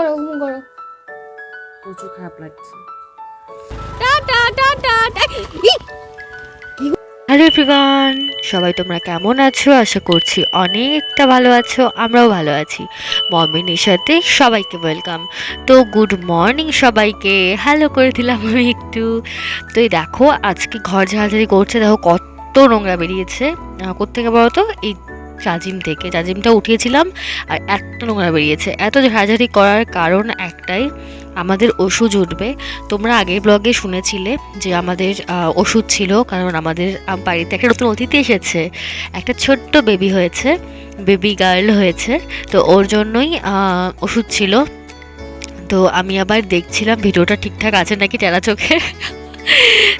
করো ঘুম করো। প্রচুর খারাপ লাগছে। হ্যালো এভরিওয়ান সবাই তোমরা কেমন আছো? আশা করছি অনেকটা ভালো আছো আমরাও ভালো আছি। মমিনীর সাথে সবাইকে ওয়েলকাম তো গুড মর্নিং সবাইকে। হ্যালো করে দিলাম আমি একটু। তো এই দেখো আজকে ঘর ঝাড়ঝাড়ি করছে দেখো কত নোংরা বেরিয়েছে। আহ, কোত্থেকে বলো তো? এই চাজিম থেকে। চাজিমটা উঠিয়েছিলাম আর একটা নোংরা বেরিয়েছে। এত ঝাড়ঝাড়ি করার কারণ একটাই, আমাদের ওষুধ উঠবে। তোমরা আগের ব্লগে শুনেছিলে যে আমাদের ওষুধ ছিল, কারণ আমাদের বাড়িতে একটা নতুন অতিথি এসেছে। একটা ছোট্ট বেবি হয়েছে, বেবি গার্ল হয়েছে, তো ওর জন্যই ওষুধ ছিল। তো আমি আবার দেখছিলাম, ভিডিওটা ঠিকঠাক আছে নাকি টেরা চোখে?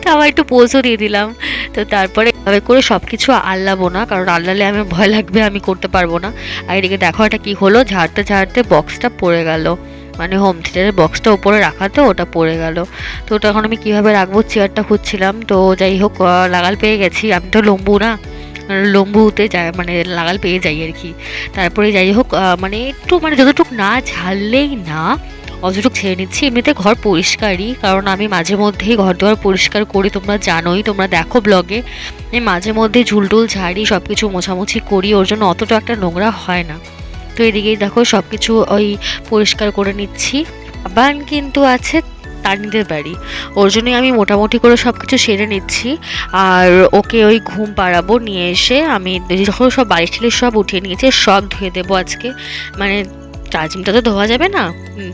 তো আবার একটু পোজও দিয়ে দিলাম। তো তারপরে এভাবে করে সব কিছু আল্লাবো না, কারণ আল্লালে আমি ভয় লাগবে, আমি করতে পারব না। আর এদিকে দেখো এটা কি হলো? ঝাড়তে ঝাড়তে বক্সটা পড়ে গেল। মানে হোম থিয়েটারের বক্সটা উপরে রাখা তো, ওটা পড়ে গেল। তো ওটা এখন আমি কীভাবে রাখব? চেয়ারটা খুঁজছিলাম। তো যাই হোক লাগাল পেয়ে গেছি। আমি তো লম্বু না লম্বুতে যাই মানে লাগাল পেয়ে যাই আর কি। তারপরে যাই হোক মানে একটু মানে যতটুকু না ঝাড়লেই না অতটুক ছেড়ে নিচ্ছি। এমনিতে ঘর পরিষ্কারই, কারণ আমি মাঝে মধ্যেই ঘর দুয়ার পরিষ্কার করি। তোমরা জানোই, তোমরা দেখো ব্লগে, আমি মাঝে মধ্যে ঝুলটুল ঝাড়ি সব কিছু মোছামুছি করি, ওর জন্য অতটা একটা নোংরা হয় না। তো এদিকেই দেখো সব কিছু ওই পরিষ্কার করে নিচ্ছি। বান কিন্তু আছে তানিদের বাড়ি, ওর জন্যই আমি মোটামুটি করে সব কিছু সেরে নিচ্ছি। আর ওকে ওই ঘুম পাড়াবো নিয়ে এসে আমি যখন সব বাড়ি ছিল সব উঠিয়ে নিয়েছি, সব ধুয়ে দেবো আজকে। মানে জাজিমটা তো ধোয়া যাবে না।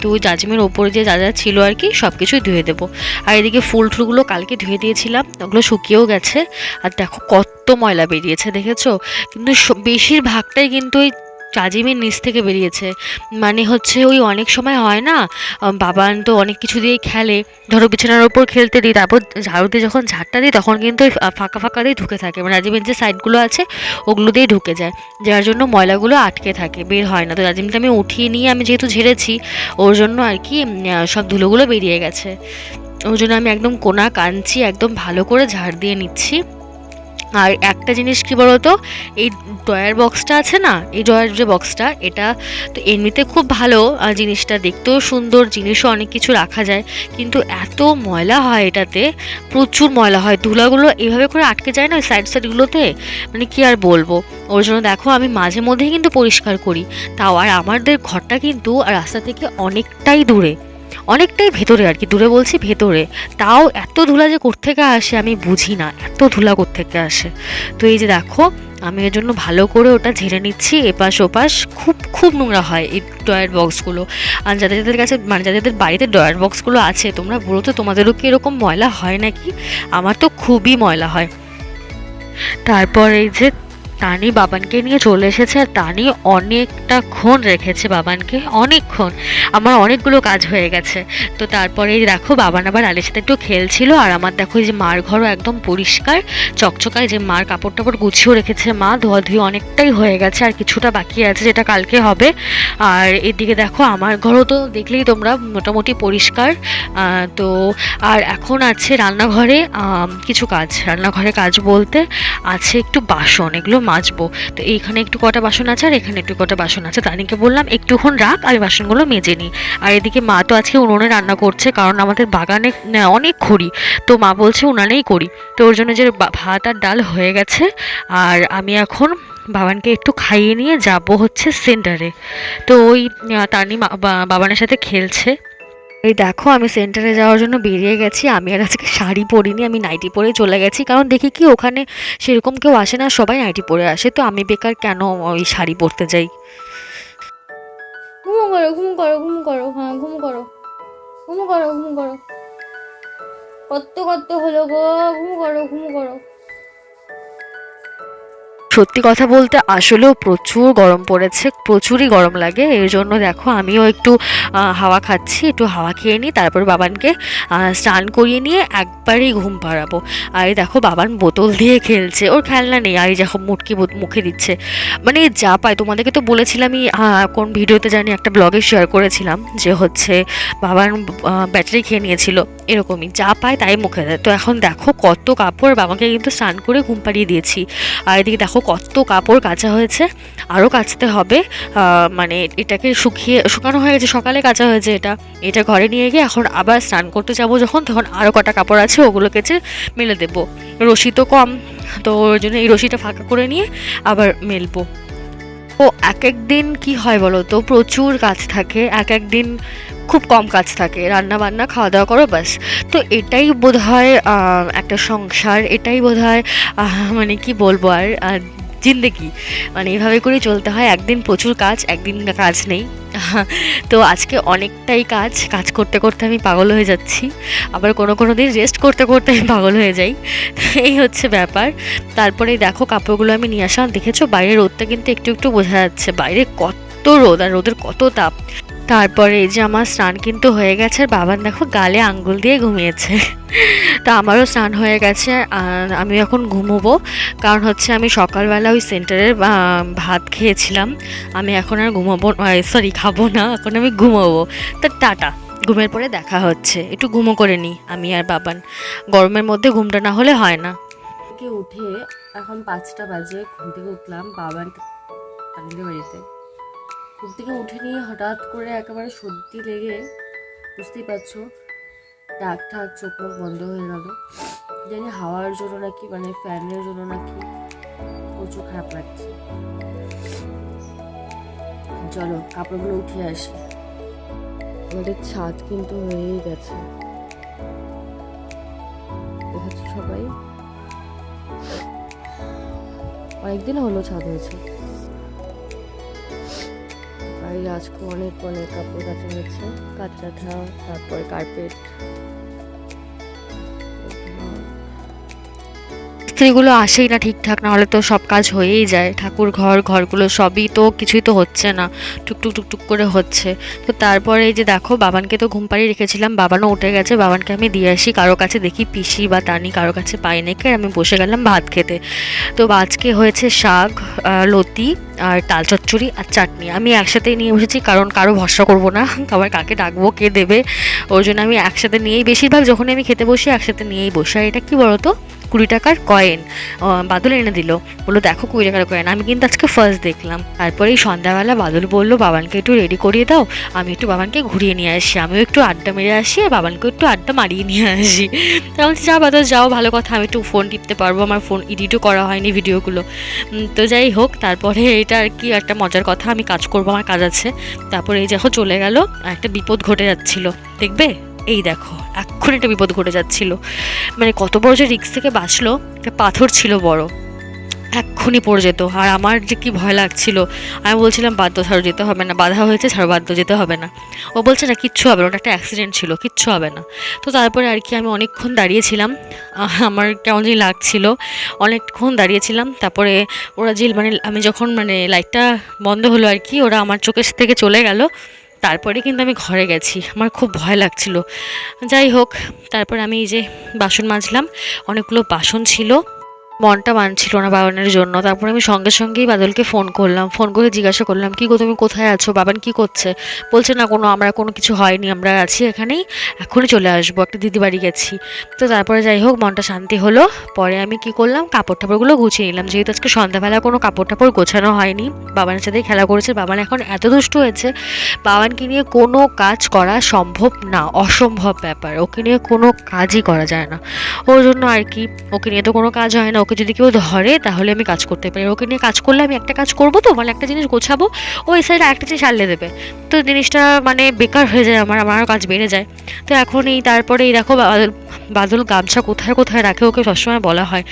তো ওই জাজিমের ওপরে যে যা যা ছিল আর কি সব কিছুই ধুয়ে দেবো। আর এদিকে ফুল টুলগুলো কালকে ধুয়ে দিয়েছিলাম, ওগুলো শুকিয়েও গেছে। আর দেখো কত ময়লা বেরিয়েছে, দেখেছ? কিন্তু বেশিরভাগটাই কিন্তু ওই চাজিমের নিচ থেকে বেরিয়েছে। মানে হচ্ছে ওই অনেক সময় হয় না বাবান তো অনেক কিছু দিয়েই খেলে। ধরো বিছানার ওপর খেলতে দিই, তারপর ঝাড়ুতে যখন ঝাড়টা দিই, তখন কিন্তু ওই ফাঁকা ফাঁকা দিয়ে ঢুকে থাকে। মানে রাজিমের যে সাইডগুলো আছে, ওগুলো দিয়ে ঢুকে যায়। যার জন্য ময়লাগুলো আটকে থাকে, বের হয় না। তো রাজিমটা আমি উঠিয়ে নিয়ে আমি যেহেতু ঝেড়েছি, ওর জন্য আর কি সব ধুলোগুলো বেরিয়ে গেছে। ওর জন্য আমি একদম কোনা কাঞ্চি একদম ভালো করে ঝাড় দিয়ে নিচ্ছি। আর একটা জিনিস কি বলতো? এই ড্রয়ার বক্সটা আছে না? এই ড্রয়ার যে বক্সটা, এটা তো এমনিতে খুব ভালো জিনিসটা দেখতেও সুন্দর, জিনিসও অনেক কিছু রাখা যায়। কিন্তু এত ময়লা হয় এটাতে, প্রচুর ময়লা হয়। ধুলাগুলো এভাবে করে আটকে যায় না ওই সাইড সাইডগুলোতে মানে কি আর বলব? ওর জন্য দেখো, আমি মাঝে মধ্যেই কিন্তু পরিষ্কার করি। তাও আর আমাদের ঘরটা কিন্তু রাস্তা থেকে অনেকটাই দূরে। অনেকটাই ভেতরে আর কি, দূরে বলছি ভেতরে। তাও এত ধুলা যে কোত্থেকে আসে আমি বুঝি না, এত ধুলা কোত্থেকে আসে। তো এই যে দেখো, আমি এর জন্য ভালো করে ওটা ঝেড়ে নিচ্ছি, এপাশ ওপাশ, খুব খুব নোংরা হয় এই ড্রয়ার বক্সগুলো। আর যাদের যাদের কাছে মানে যাদের বাড়িতে ড্রয়ার বক্সগুলো আছে, তোমরা বলো তো তোমাদেরও কি এরকম ময়লা হয় নাকি? আমার তো খুবই ময়লা হয়। তারপর এই যে তানি বাবানকে নিয়ে চলে এসেছে আর তানি অনেকটা ক্ষণ রেখেছে বাবানকে, অনেকক্ষণ। আমার অনেকগুলো কাজ হয়ে গেছে। তো তারপরে দেখো বাবান আবার আলের সাথে একটু খেলছিল আর আমার দেখো যে মার ঘরও একদম পরিষ্কার। চকচকায় যে মার কাপড় টাপড় গুছিয়েও রেখেছে মা, ধোয়াধুয়ি অনেকটাই হয়ে গেছে আর কিছুটা বাকি আছে যেটা কালকে হবে। আর এদিকে দেখো আমার ঘরও তো দেখলেই তোমরা মোটামুটি পরিষ্কার। তো আর এখন আছে রান্নাঘরে কিছু কাজ। রান্নাঘরে কাজ বলতে আছে একটু বাসন, এগুলো মাজবো। তো এইখানে একটু কটা বাসন আছে আর এখানে একটু কটা বাসন আছে। তানিকে বললাম, একটুক্ষণ রাখ, আমি বাসনগুলো মেজে নিই। আর এদিকে মা তো আজকে উনুনে রান্না করছে, কারণ আমাদের বাগানে অনেক খড়ি। তো মা বলছে, উনানেই করি। তো ওর জন্য যে ভাত আর ডাল হয়ে গেছে। আর আমি এখন বাবানকে একটু খাইয়ে নিয়ে যাব হচ্ছে সেন্টারে। তো ওই তানি বাবানের সাথে খেলছে। এই দেখো, আমি সেন্টারে যাওয়ার জন্য বেরিয়ে গেছি। আমি আর আজকে শাড়ি পরিনি, আমি নাইটি পরে চলে গেছি। কারণ দেখি কি, ওখানে সেরকম কেউ আসে না, সবাই নাইটি পরে আসে। তো আমি বেকার কেন ওই শাড়ি পরতে যাই? ঘুম করো ঘুম করো ঘুম করো হ্যাঁ ঘুম করো। ঘুম করো ঘুম করো। কত কত হলো গো, ঘুম করো ঘুম করো। সত্যি কথা বলতে আসলেও প্রচুর গরম পড়েছে, প্রচুরই গরম লাগে। এর জন্য দেখো আমিও একটু হাওয়া খাচ্ছি, একটু হাওয়া খেয়ে নিই, তারপর বাবানকে স্নান করিয়ে নিয়ে একবারেই ঘুম পাড়াবো। আর দেখো বাবান বোতল দিয়ে খেলছে, ওর খেলনা নেই, আর এই দেখো মুটকি মুখে দিচ্ছে। মানে যা পায়, তোমাদেরকে তো বলেছিলামই কোন ভিডিওতে জানি একটা ব্লগে শেয়ার করেছিলাম যে হচ্ছে বাবার ব্যাটারি খেয়ে নিয়েছিল, এরকমই। যা পায় তাই মুখে দেয়। তো এখন দেখো কত কাপড় বাবাকে কিন্তু স্নান করে ঘুম পাড়িয়ে দিয়েছি। আর এদিকে দেখো কত কাপড় কাচা হয়েছে আরও কাচতে হবে। মানে এটাকে শুকিয়ে, শুকানো হয়ে গেছে, সকালে কাচা হয়েছে এটা। এটা ঘরে নিয়ে গিয়ে এখন আবার স্নান করতে যাব যখন, তখন আরও কটা কাপড় আছে, ওগুলো কেচে মেলে দেবো। রশি তো কম, তো ওর জন্য এই রশিটা ফাঁকা করে নিয়ে আবার মেলবো। ও এক এক দিন কি হয় বলো তো? প্রচুর কাজ থাকে এক এক দিন খুব কম কাজ থাকে। রান্না বান্না খাওয়া দাওয়া করো, ব্যাস। তো এটাই বোধ হয় একটা সংসার। এটাই বোধ হয় মানে কি বলব আর জিন্দেগি মানে এভাবে করে চলতে হয়, একদিন প্রচুর কাজ, একদিন কাজ নেই। তো আজকে অনেকটাই কাজ কাজ করতে করতে আমি পাগল হয়ে যাচ্ছি। আবার কোনো কোনো দিন রেস্ট করতে করতে আমি পাগল হয়ে যাই। এই হচ্ছে ব্যাপার। তারপরে দেখো, কাপড়গুলো আমি নিয়ে আসলাম দেখেছ? বাইরের রোদটা কিন্তু একটু একটু বোঝা যাচ্ছে। বাইরে কত রোদ, আর রোদের কত তাপ। তারপরে এই যে আমার স্নান কিন্তু হয়ে গেছে, আর বাবান দেখো গালে আঙ্গুল দিয়ে ঘুমিয়েছে। তা আমারও স্নান হয়ে গেছে আমি এখন ঘুমোবো। কারণ হচ্ছে আমি সকালবেলা ওই সেন্টারের ভাত খেয়েছিলাম। আমি এখন আর ঘুমাবো সরি খাব না, এখন আমি ঘুমোবো। তো টাটা, ঘুমের পরে দেখা হচ্ছে। একটু ঘুমো করে নিই আমি আর বাবান। গরমের মধ্যে ঘুমটা না হলে হয় না। উঠে এখন পাঁচটা বাজে, ঘুম থেকে উঠলাম বাবার তাদের বাড়িতে। ঘুম থেকে উঠে নিয়ে হঠাৎ করে একেবারে সর্দি লেগে, বুঝতেই পারছ ডাক ঠাক চোখ মুখ বন্ধ হয়ে গেল। জানি হাওয়ার জন্য নাকি মানে ফ্যানের জন্য নাকি প্রচুর খারাপ লাগছে। চলো, কাপড়গুলো উঠে আসি। আমাদের ছাদ কিন্তু হয়েই গেছে। সবাই। অনেকদিন হলো ছাদ হয়েছে। এই আজকে অনেক অনেক কাপড় কাচা হয়েছে। কাঁচা তারপর কার্পেট স্ত্রীগুলো আসেই না ঠিকঠাক না হলে তো সব কাজ হয়েই যায়। ঠাকুর ঘর, ঘরগুলো সবই তো কিছুই তো হচ্ছে না, টুকটুক টুকটুক করে হচ্ছে। তো তারপরে এই যে দেখো, বাবানকে তো ঘুম পাড়িয়ে রেখেছিলাম, বাবানও উঠে গেছে, বাবানকে আমি দিয়ে আসি, কারও কাছে দেখি পিসি বা তানি কারও কাছে পাই নাকি আমি বসে গেলাম ভাত খেতে। তো আজকে হয়েছে শাক লতি আর ডাল চচ্চড়ি আর চাটনি। আমি একসাথেই নিয়ে বসেছি, কারণ কারও ভরসা করব না আবার কাকে ডাকবো, কে দেবে, ওর জন্য আমি একসাথে নিয়েই, বেশিরভাগ যখনই আমি খেতে বসি, একসাথে নিয়েই বসি। আর এটা কি বলতো? কুড়ি টাকার কয়েন বাদল এনে দিল। বলল, দেখো কুড়ি টাকার কয়েন আমি কিন্তু আজকে ফার্স্ট দেখলাম। তারপরে এই সন্ধ্যাবেলা বাদল বলল, বাবানকে একটু রেডি করিয়ে দাও, আমি একটু বাবানকে ঘুরিয়ে নিয়ে আসি আমিও একটু আড্ডা মেরে আসি আর বাবানকেও একটু আড্ডা মারিয়ে নিয়ে আসি। তা বলছি, যা বাদল, যাও, ভালো কথা, আমি একটু ফোন টিপতে পারব, আমার ফোন এডিটও করা হয়নি ভিডিওগুলো তো যাই হোক, তারপরে এটা আর কি একটা মজার কথা, আমি কাজ করব, আমার কাজ আছে। তারপরে এই দেখো, চলে গেল, একটা বিপদ ঘটে যাচ্ছিল, দেখবে? এই দেখো, এক্ষুনি একটা বিপদ ঘটে যাচ্ছিল। মানে কত বড় যে রিক্স থেকে বাঁচলো, একটা পাথর ছিল বড়, এক্ষুনি পড়ে যেত। আর আমার যে কি ভয় লাগছিল, আমি বলছিলাম বাদ্য ছাড়ো, যেতে হবে না। বাধা হয়েছে, ছাড়ো বাদ্য যেতে হবে না। ও বলছে, না, কিচ্ছু হবে না, ওটা একটা অ্যাক্সিডেন্ট ছিল, কিচ্ছু হবে না। তো তারপরে আর কি আমি অনেকক্ষণ দাঁড়িয়েছিলাম। আমার কেমন যে লাগছিল। অনেকক্ষণ দাঁড়িয়েছিলাম, তারপরে ওরা যে মানে আমি যখন মানে লাইটটা বন্ধ হলো আর কি, ওরা আমার চোখের থেকে চলে গেল। তারপরে কিন্তু আমি ঘরে গেছি। আমার খুব ভয় লাগছিল। যাই হোক, তারপর আমি এই যে বাসন মাজলাম, অনেকগুলো বাসন ছিল। মনটা মানছিল না বাবানের জন্য। তারপর আমি সঙ্গে সঙ্গেই বাদলকে ফোন করলাম। ফোন করে জিজ্ঞাসা করলাম, কি গো, তুমি কোথায় আছো? বাবান কি করছে? বলছে, না কোনো, আমরা কোনো কিছু হয়নি, আমরা আছি এখানেই, এখনই চলে আসব, একটা দিদি বাড়ি গেছি। তো তারপরে যাই হোক, মনটা শান্তি হলো। পরে আমি কি করলাম কাপড় টাপড়গুলো গুছিয়ে নিলাম। যেহেতু আজকে সন্ধ্যাবেলা কোনো কাপড় টাপড় গোছানো হয়নি, বাবানের সাথেই খেলা করেছে। বাবান এখন এত দুষ্ট হয়েছে, বাবানকে নিয়ে কোনো কাজ করা সম্ভব না, অসম্ভব ব্যাপার। ওকে নিয়ে কোনো কাজই করা যায় না। ওর জন্য আর কি, ওকে নিয়ে তো কোনো কাজ হয় না, ওকে যদি কেউ ধরে, তাহলে আমি কাজ করতে পারি। ওকে নিয়ে কাজ করলে আমি একটা কাজ করব তো মানে একটা জিনিস গোছাবো, ও এই সাইডে একটা জিনিস আনলে দেবে। তো জিনিসটা মানে বেকার হয়ে যায় আমার আমারও কাজ বেড়ে যায়। তো এখন এই তারপরে এই দেখো বাদল গামছা কোথায় কোথায় রাখে ওকে সবসময় বলা হয়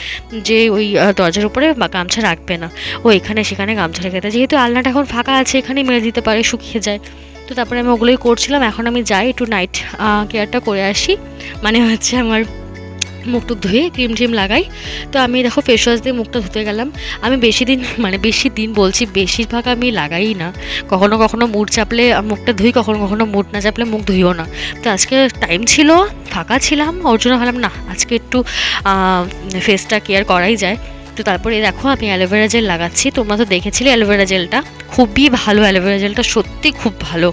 যে ওই দরজার উপরে গামছা রাখবে না। ও এখানে সেখানে গামছা রেখে দেয়। যেহেতু আলনাটা এখন ফাঁকা আছে, এখানেই মেরে দিতে পারে, শুকিয়ে যায়। তো তারপরে আমি ওগুলোই করছিলাম। এখন আমি যাই একটু নাইট কেয়ারটা করে আসি। মানে হচ্ছে আমার মুখ টুক ধুয়ে ক্রিম ট্রিম লাগাই। তো আমি দেখো ফেস ওয়াশ দিয়ে মুখটা ধুতে গেলাম। আমি বেশি দিন মানে বেশি দিন বলছি, বেশিরভাগ আমি লাগাই না। কখনো কখনো মুড চাপলে মুখটা ধুই, কখনো কখনো মুড না চাপলে মুখ ধুইও না। তো আজকে টাইম ছিল, ফাঁকা ছিলাম, ওর জন্য ভাবলাম না, আজকে একটু ফেসটা কেয়ার করাই যায়। তো তারপরে দেখো, আমি অ্যালোভেরা জেল লাগাচ্ছি। তোমরা তো দেখেছিলে অ্যালোভেরা জেলটা খুবই ভালো অ্যালোভেরা জেলটা সত্যি খুব ভালো।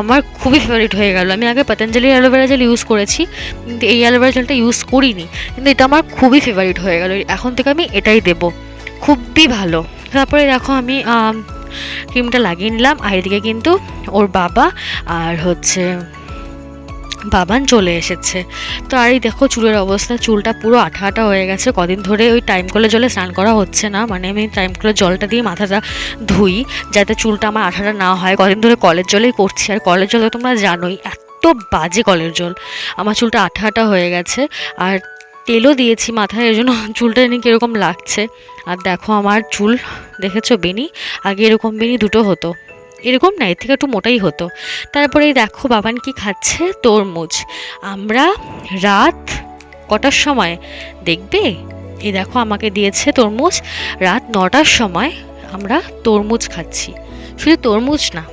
আমার খুবই ফেভারিট হয়ে গেল। আমি আগে পতঞ্জলির অ্যালোভেরা জেল ইউজ করেছি, কিন্তু এই অ্যালোভেরা জেলটা ইউজ করিনি। কিন্তু এটা আমার খুবই ফেভারিট হয়ে গেল। এখন থেকে আমি এটাই দেবো। খুবই ভালো। তারপরে দেখো, আমি ক্রিমটা লাগিয়ে নিলাম। আর এদিকে কিন্তু ওর বাবা আর হচ্ছে বাবান চলে এসেছে। তো আর এই দেখো চুলের অবস্থা, চুলটা পুরো আঠা আঠা হয়ে গেছে। কদিন ধরে ওই টাইম কলের জলে স্নান করা হচ্ছে না। মানে আমি টাইম কলে জলটা দিয়ে মাথাটা ধুই, যাতে চুলটা আমার আঠাটা না হয়। কদিন ধরে কলের জলেই করছি আর কলের জল তোমরা জানোই, এত বাজে কলের জল। আমার চুলটা আঠা আঠা হয়ে গেছে। আর তেলও দিয়েছি মাথায় এর জন্য চুলটা নিয়ে কীরকম লাগছে। আর দেখো আমার চুল, দেখেছ বেনি আগে এরকম বেনি দুটো হতো। এরকম না, এর থেকে একটু মোটাই হতো। তারপরে দেখো বাবান কি খাচ্ছে? তরমুজ। আমরা রাত কটার সময় দেখবে? এই দেখো আমাকে দিয়েছে তরমুজ। রাত নটার সময় আমরা তরমুজ খাচ্ছি। শুধু তরমুজ না,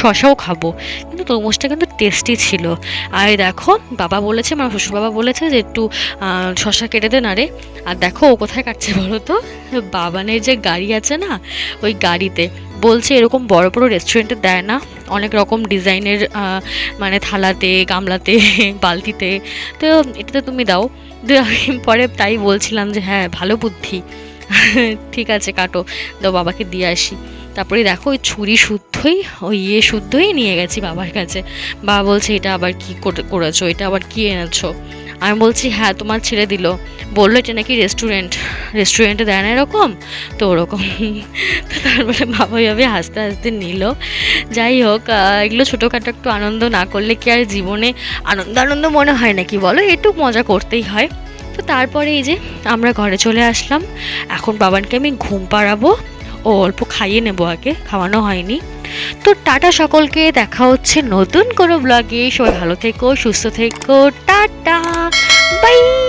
শশাও খাব। কিন্তু তরমুজটা কিন্তু টেস্টি ছিল। আর দেখো, বাবা বলেছে, আমার শ্বশুর বাবা বলেছে যে একটু শশা কেটে দে না রে। আর দেখো ও কোথায় কাটছে বলো তো? বাবানের যে গাড়ি আছে না, ওই গাড়িতে। বলছে এরকম বড় বড় রেস্টুরেন্টে দেয় না। অনেক রকম ডিজাইনের মানে থালাতে, গামলাতে, বালতিতে। তো এটাতে তুমি দাও। পরে তাই বলছিলাম যে হ্যাঁ ভালো বুদ্ধি। ঠিক আছে, কাটো। দাও বাবাকে দিয়ে আসি। তারপরে দেখো ওই ছুরি শুদ্ধই, ওই ইয়ে শুদ্ধই নিয়ে গেছি বাবার কাছে। বাবা বলছে, এটা আবার কি করে- করেছ? এটা আবার কি এনেছো? আমি বলছি হ্যাঁ তোমার ছেড়ে দিল। বলল এটা নাকি রেস্টুরেন্ট রেস্টুরেন্টে দেয় না এরকম? তো ওরকম। তো তারপরে বাবা ওইভাবে হাসতে হাসতে নিল। যাই হোক এগুলো ছোটোখাটো একটু আনন্দ না করলে কি আর জীবনে আনন্দ আনন্দ মনে হয় নাকি বলো? একটু মজা করতেই হয়। তো তারপরে এই যে আমরা ঘরে চলে আসলাম। এখন বাবানকে আমি ঘুম পাড়াবো। ও অল্প খাইয়ে নেব আগে, খাওয়ানো হয়নি। তো টাটা সকলকে, দেখা হচ্ছে নতুন কোনো ব্লগে সবাই ভালো থেকো, সুস্থ থেকো, টাটা! Bye!